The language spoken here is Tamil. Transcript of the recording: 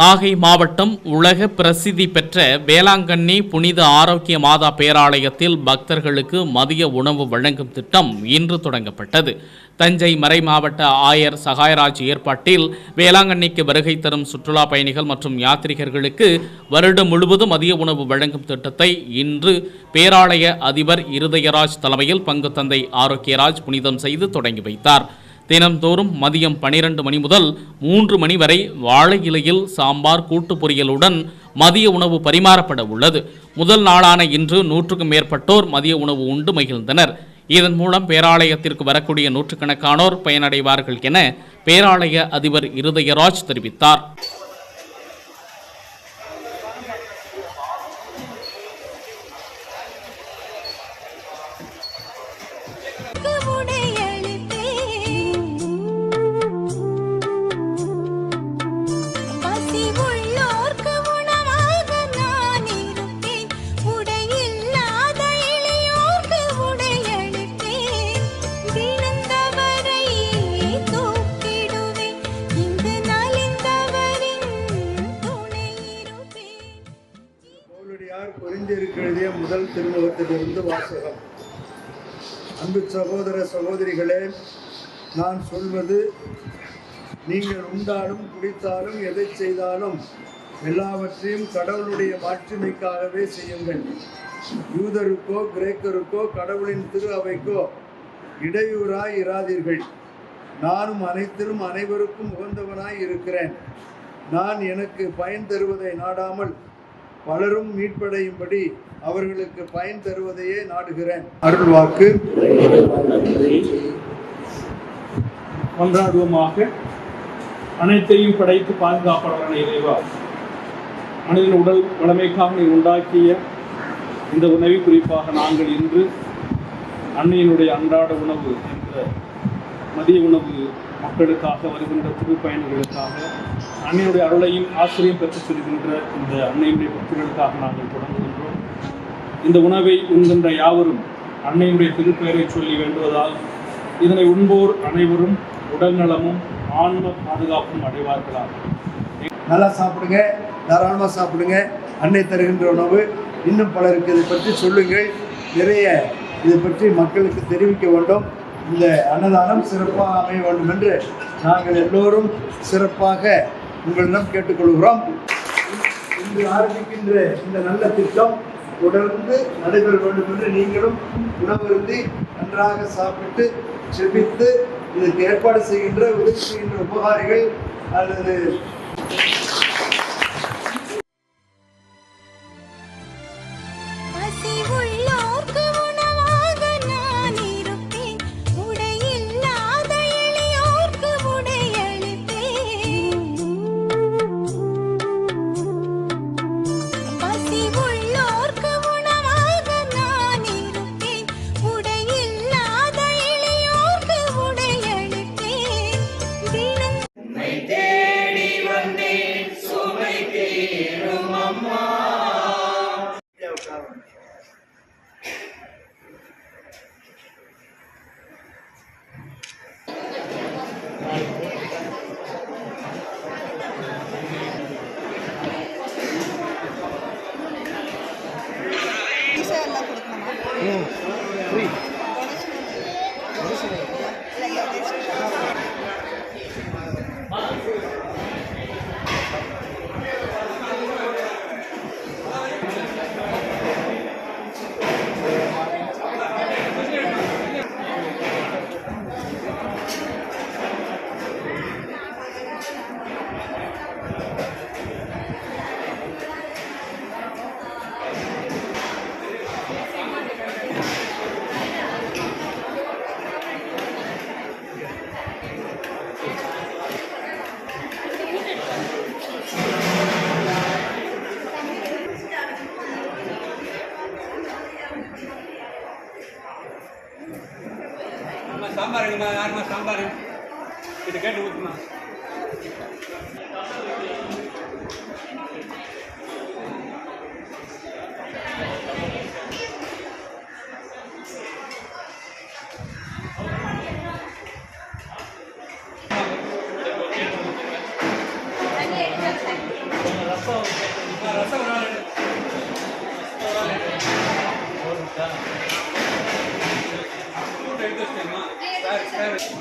நாகை மாவட்டம் உலக பிரசித்தி பெற்ற வேளாங்கண்ணி புனித ஆரோக்கிய மாதா பேராலயத்தில் பக்தர்களுக்கு மதிய உணவு வழங்கும் திட்டம் இன்று தொடங்கப்பட்டது. தஞ்சை மறை மாவட்ட ஆயர் சகாயராஜ் ஏற்பாட்டில் வேளாங்கண்ணிக்கு வருகை தரும் சுற்றுலா பயணிகள் மற்றும் யாத்ரிகர்களுக்கு வருடம் முழுவதும் மதிய உணவு வழங்கும் திட்டத்தை இன்று பேராலய அதிபர் இருதயராஜ் தலைமையில் பங்கு தந்தை ஆரோக்கியராஜ் புனிதம் செய்து தொடங்கி வைத்தார். தினந்தோறும் மதியம் பனிரெண்டு மணி முதல் மூன்று மணி வரை வாழை இலையில் சாம்பார் கூட்டு பொரியலுடன் மதிய உணவு பரிமாறப்பட உள்ளது. முதல் நாளான இன்று நூற்றுக்கும் மேற்பட்டோர் மதிய உணவு உண்டு மகிழ்ந்தனர். இதன் மூலம் பேராலயத்திற்கு வரக்கூடிய நூற்றுக்கணக்கானோர் பயனடைவார்கள் என பேராலய அதிபர் இருதயராஜ் தெரிவித்தார். பசி பொறிந்திருக்கு எழுதிய முதல் திருமுகத்திலிருந்து வாசகம். அன்பு சகோதர சகோதரிகளே நான் சொல்வது நீங்கள் உண்டாலும் குடித்தாலும் எதை செய்தாலும் எல்லாவற்றையும் கடவுளுடைய மாட்சிமைக்காகவே செய்யுங்கள். யூதருக்கோ கிரேக்கருக்கோ கடவுளின் திரு அவைக்கோ இடையூறாய் இராதீர்கள். நானும் அனைத்திலும் அனைவருக்கும் உகந்தவனாய் இருக்கிறேன். நான் எனக்கு பயன் தருவதை நாடாமல் பலரும் மீட்படையும்படி அவர்களுக்கு பயன் தருவதையே நாடுகிறேன். அருள்வாக்கு கொண்டாடுவோமாக அனைத்தையும் படைத்து பாதுகாப்பாளரான இறைவா மனிதன் உடல் வளமைக்காக நீ உண்டாக்கிய இந்த உணவை குறிப்பாக நாங்கள் இன்று அன்னையினுடைய அன்றாட உணவு என்ற மதிய உணவு மக்களுக்காக வருகின்ற புது பயணிகளுக்காக அன்னையுடைய அருளையும் ஆசிரியம் பெற்று செல்கின்ற இந்த அன்னையுடைய பக்தர்களுக்காக நாங்கள் தொடங்குகின்றோம். இந்த உணவை உண்கின்ற யாவரும் அன்னையுடைய திருப்பெயரை சொல்லி வேண்டுவதால் இதனை உண்போர் அனைவரும் உடல் நலமும் ஆன்ம பாதுகாப்பும் அடைவார்களாக. நல்லா சாப்பிடுங்க தாராளமாக சாப்பிடுங்க அன்னை தருகின்ற உணவு. இன்னும் பலருக்கு இதை பற்றி சொல்லுங்கள். நிறைய இதை பற்றி மக்களுக்கு தெரிவிக்க வேண்டும். இந்த அன்னதானம் சிறப்பாக அமைய வேண்டும் என்று நாங்கள் எல்லோரும் சிறப்பாக உங்களிடம் கேட்டுக்கொள்கிறோம். இன்று ஆரம்பிக்கின்ற இந்த நல்ல திட்டம் தொடர்ந்து நடைபெற வேண்டும் என்று நீங்களும் உணவருந்தி நன்றாக சாப்பிட்டு செபித்து இதற்கு ஏற்பாடு செய்கின்ற உதவி செய்கின்ற உபகாரிகள் அல்லது ಎಲ್ಲ ಕೊಡುತ್ತೆ ಫ್ರೀ அம்மா சாம்பார் எங்கம்மா யாரும்மா சாம்பார் இது கேட்டு ஊற்றுமா Evet.